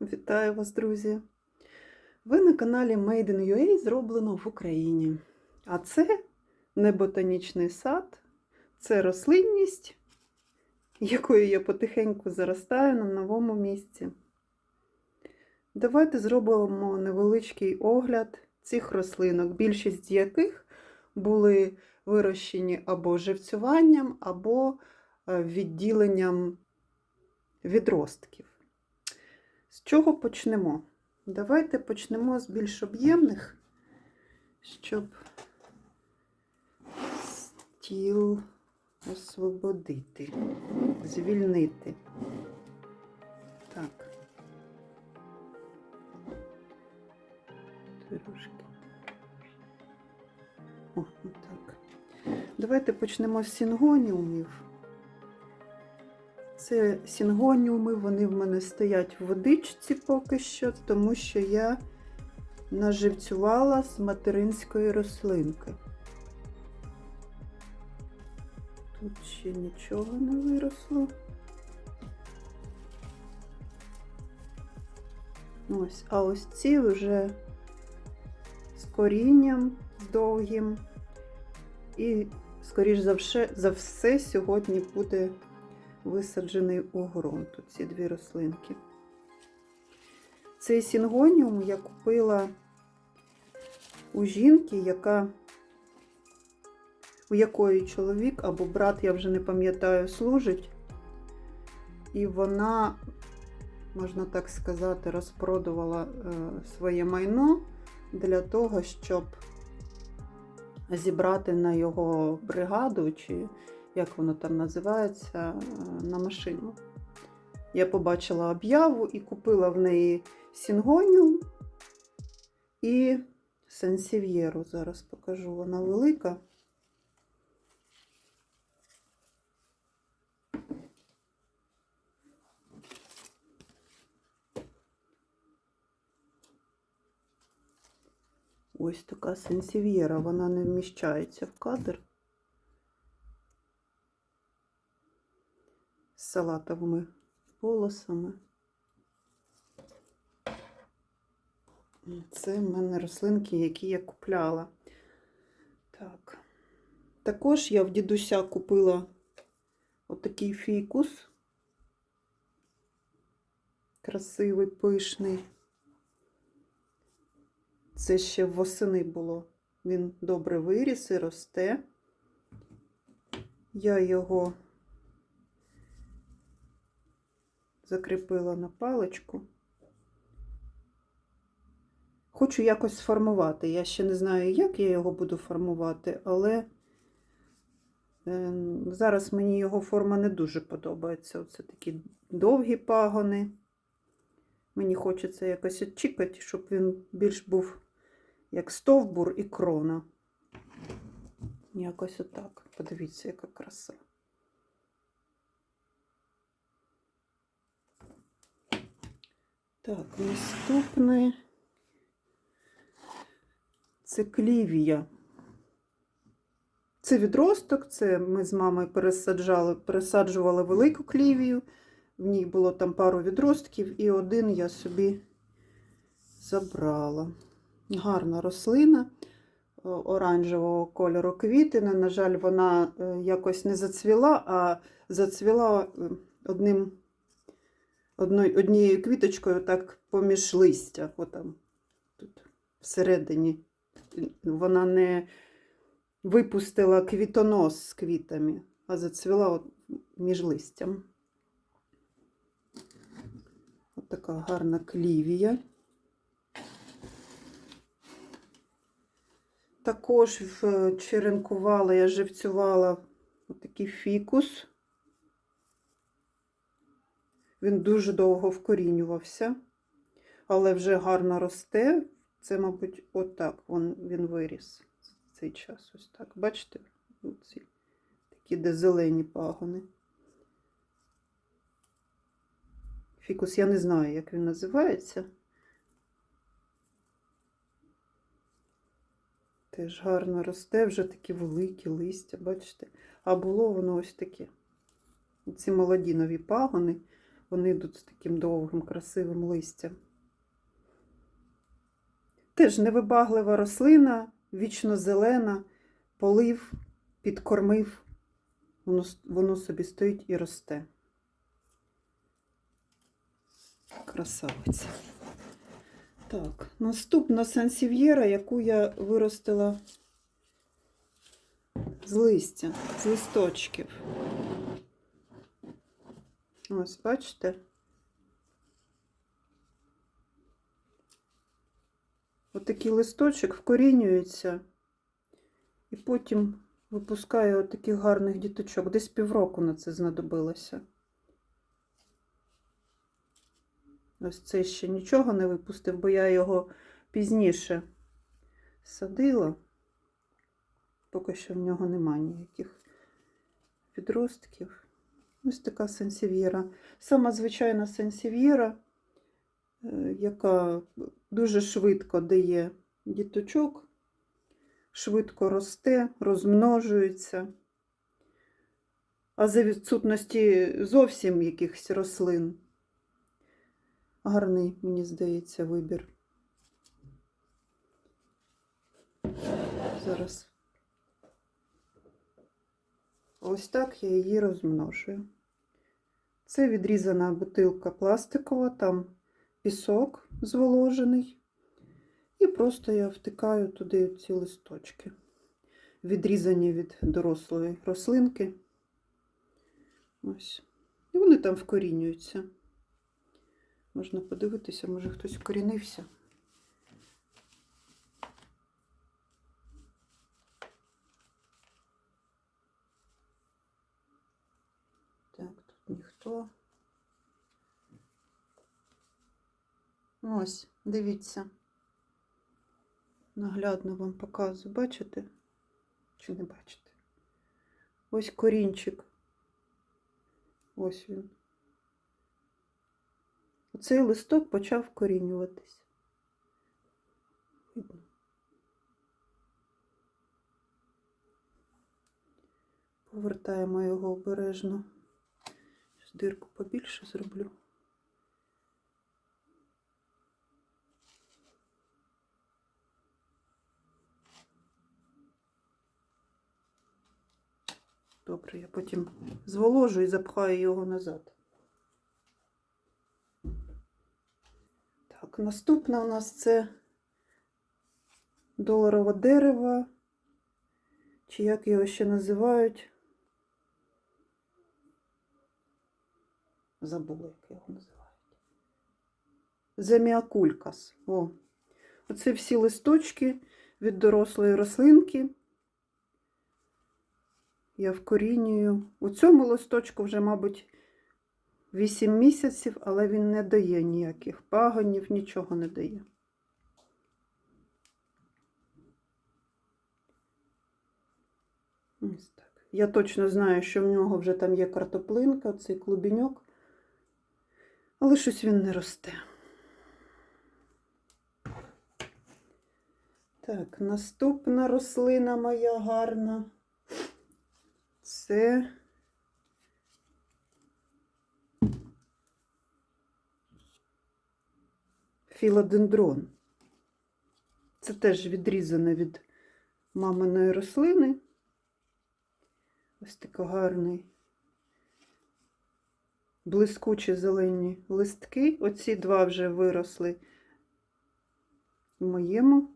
Вітаю вас, друзі! Ви на каналі Made in UA зроблено в Україні. А це не ботанічний сад, це рослинність, якою я потихеньку заростаю на новому місці. Давайте зробимо невеличкий огляд цих рослинок, більшість яких були вирощені або живцюванням, або е, відділенням відростків. З чого почнемо? Давайте почнемо з більш об'ємних, щоб стіл освободити, звільнити. Так. Трошки. О, отак. Давайте почнемо з сінгоніумів. Це сінгоніуми, вони в мене стоять в водичці поки що, тому що я наживцювала з материнської рослинки. Тут ще нічого не виросло. Ось, а ось ці вже з корінням, з довгим. І, скоріш за все, за все сьогодні буде висаджений у ґрунт, ці дві рослинки. Цей сінгоніум я купила у жінки, яка, у якої чоловік або брат, я вже не пам'ятаю, служить. І вона, можна так сказати, розпродувала е, своє майно для того, щоб зібрати на його бригаду чи як воно там називається, на машину. Я побачила об'яву і купила в неї сінгоніум і сенсів'єру. Зараз покажу, вона велика. Ось така сенсів'єра, вона не вміщається в кадр. З салатовими полосами. Це в мене рослинки, які я купляла. Так. Також я в дідуся купила отакий фікус. Красивий, пишний. Це ще восени було. Він добре виріс і росте. Я його закріпила на паличку. Хочу якось сформувати. Я ще не знаю, як я його буду формувати, але е, зараз мені його форма не дуже подобається. Оце такі довгі пагони. Мені хочеться якось очікати, щоб він більш був як стовбур і крона. Якось отак. Подивіться, яка краса. Так, наступне це клівія. Це відросток, це ми з мамою пересаджали, пересаджували велику клівію. В ній було там пару відростків, і один я собі забрала. Гарна рослина оранжевого кольору квітина. На жаль, вона е, якось не зацвіла, а зацвіла е, одним однією квіточкою так поміж листя. Отам, тут всередині. Вона не випустила квітонос з квітами, а зацвіла от між листям. От така гарна клівія. Також черенкувала, я живцювала отакий фікус. Він дуже довго вкорінювався, але вже гарно росте. Це, мабуть, отак він, він виріс цей час. Ось так. Бачите? Ці такі де зелені пагони. Фікус, я не знаю, як він називається. Теж гарно росте, вже такі великі листя, бачите? А було воно ось таке. Ці молоді нові пагони Вони йдуть з таким довгим, красивим листям. Теж невибаглива рослина, вічно зелена, полив, підкормив, воно, воно собі стоїть і росте. Красавиця. Так, наступна сансів'єра, яку я виростила з листя, з листочків. Ось, бачите? Отакий листочок вкорінюється і потім випускає отаких гарних діточок. Десь півроку на це знадобилося. Ось цей ще нічого не випустив, бо я його пізніше садила. Поки що в нього немає ніяких відростків. Ось така сенсів'єра. Сама звичайна сенсів'єра, е, яка дуже швидко дає діточок, швидко росте, розмножується. А за відсутності зовсім якихось рослин. Гарний, мені здається, вибір. Зараз. Ось так я її розмножую. Це відрізана бутилка пластикова, там пісок зволожений. І просто я втикаю туди ці листочки, відрізані від дорослої рослинки. Ось. І вони там вкорінюються. Можна подивитися, може хтось вкорінився. Так, тут. Ось, дивіться. Наглядно вам показую. Бачите? Чи не бачите? Ось корінчик. Ось він. Оцей листок почав вкорінюватись. Повертаємо його обережно. Дирку побільше зроблю. Добре, я потім зволожу і запхаю його назад. Так, наступне у нас це доларове дерево, чи як його ще називають. Забула, як його називають. Земіакулькас. О. Оце всі листочки від дорослої рослинки. Я вкорінюю. У цьому листочку вже, мабуть, 8 місяців, але він не дає ніяких пагонів, нічого не дає. Ось так. Я точно знаю, що в нього вже там є картоплинка, цей клубіньок, але щось він не росте. Так, наступна рослина моя гарна. Це філодендрон. Це теж відрізане від маминої рослини. Ось такий гарний, блискучі зелені листки. Оці два вже виросли в моєму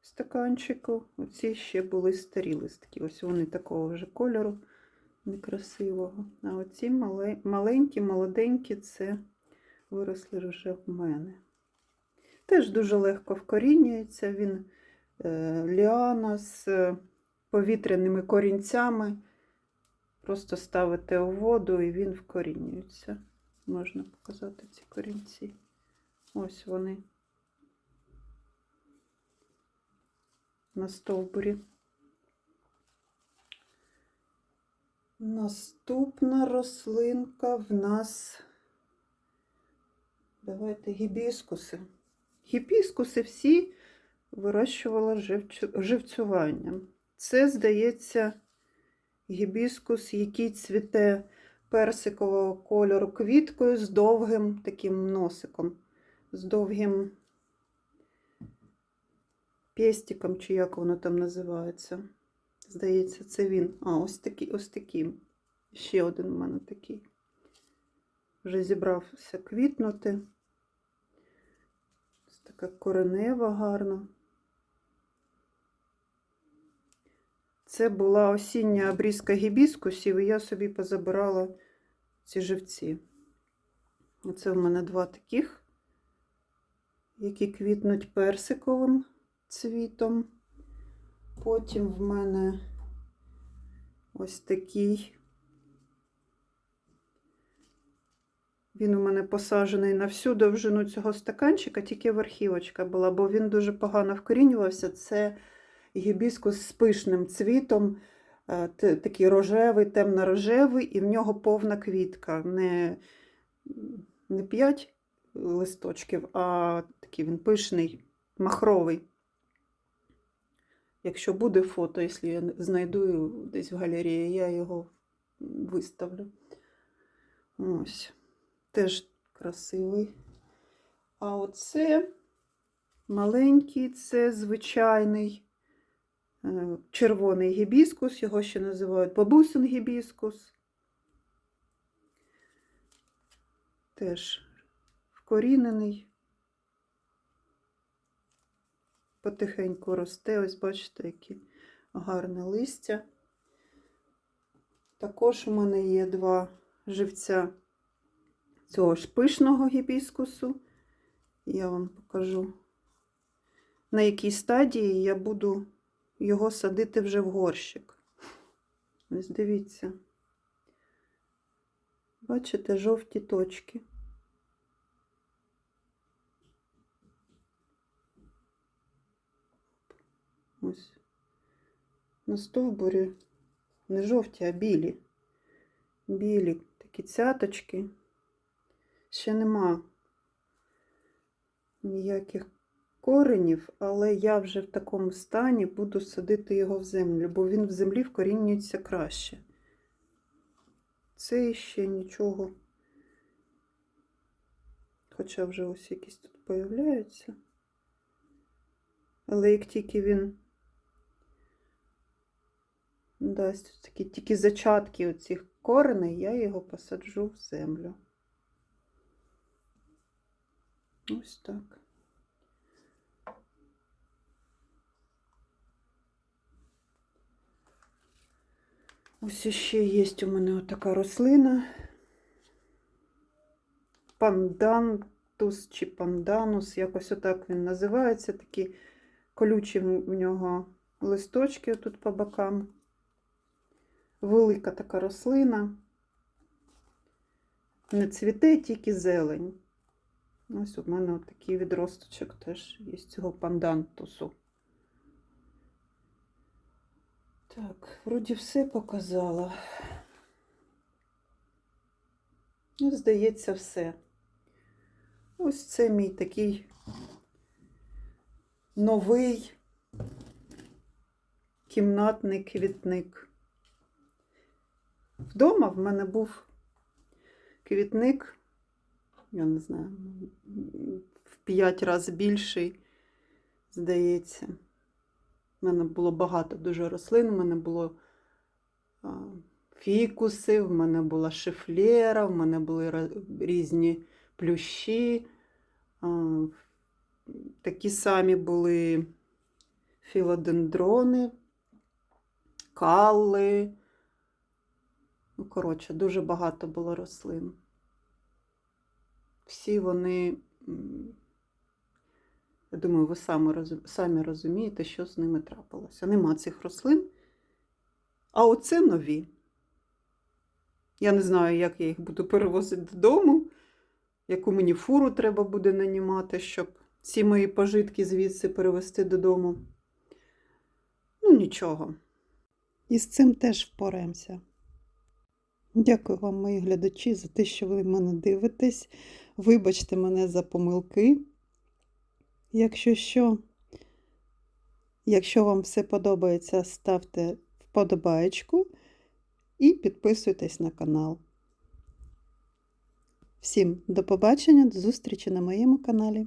стаканчику. Оці ще були старі листки. Ось вони такого вже кольору некрасивого. А оці мале- маленькі, молоденькі, це виросли вже в мене. Теж дуже легко вкорінюється. Він е, ліана з е, повітряними корінцями. Просто ставите у воду і він вкорінюється. Можна показати ці корінці. Ось вони на стовбурі. Наступна рослинка в нас. Давайте гібіскуси. Гібіскуси всі вирощувала живцю- живцюванням. Це, здається, гібіскус, який цвіте персикового кольору квіткою з довгим таким носиком, з довгим пестиком, чи як воно там називається. Здається, це він. А, ось такий, ось такий. Ще один у мене такий. Вже зібрався квітнути. Ось така коренева гарна. Це була осіння обрізка гібіскусів, і я собі позабирала ці живці. Оце в мене два таких, які квітнуть персиковим цвітом. Потім в мене ось такий. Він у мене посаджений на всю довжину цього стаканчика, тільки верхівочка була, бо він дуже погано вкорінювався. Це гібіскус з пишним цвітом, е, такий рожевий, темно-рожевий, і в нього повна квітка. Не, не 5 листочків, а такий він пишний, махровий. Якщо буде фото, якщо я знайду десь в галереї, я його виставлю. Ось. Теж красивий. А оце маленький, це звичайний червоний гібіскус, його ще називають бабусин гібіскус. Теж вкорінений. Потихеньку росте, ось бачите, які гарне листя. Також у мене є два живця цього ж пишного гібіскусу. Я вам покажу, на якій стадії я буду його садити вже в горщик. Ось дивіться. Бачите, жовті точки. Ось. На стовбурі не жовті, а білі. Білі такі цяточки. Ще нема ніяких коренів, але я вже в такому стані буду садити його в землю, бо він в землі вкорінюється краще. Це ще нічого. Хоча вже ось якісь тут появляються. Але як тільки він дасть такі тільки зачатки оцих кореней, я його посаджу в землю. Ось так. Ось ще є у мене отака рослина. Пандантус чи панданус, якось отак він називається. Такі колючі в нього листочки тут по бокам. Велика така рослина. Не цвіте, тільки зелень. Ось у мене такий відросточок теж є з цього пандантусу. Так, вроді все показала. Ну, здається, все. Ось це мій такий новий кімнатний квітник. Вдома в мене був квітник, я не знаю, в п'ять разів більший, здається. У мене було багато дуже рослин, у мене було фікуси, в мене була шифлера, в мене були різні плющі. Такі самі були філодендрони, калли. Ну, коротше, дуже багато було рослин. Всі вони, я думаю, ви самі, розумієте, що з ними трапилося. Нема цих рослин. А оце нові. Я не знаю, як я їх буду перевозити додому, яку мені фуру треба буде нанімати, щоб ці мої пожитки звідси перевезти додому. Ну, нічого. І з цим теж впораємося. Дякую вам, мої глядачі, за те, що ви мене дивитесь. Вибачте мене за помилки. Якщо що, якщо вам все подобається, ставте вподобаєчку і підписуйтесь на канал. Всім до побачення, до зустрічі на моєму каналі.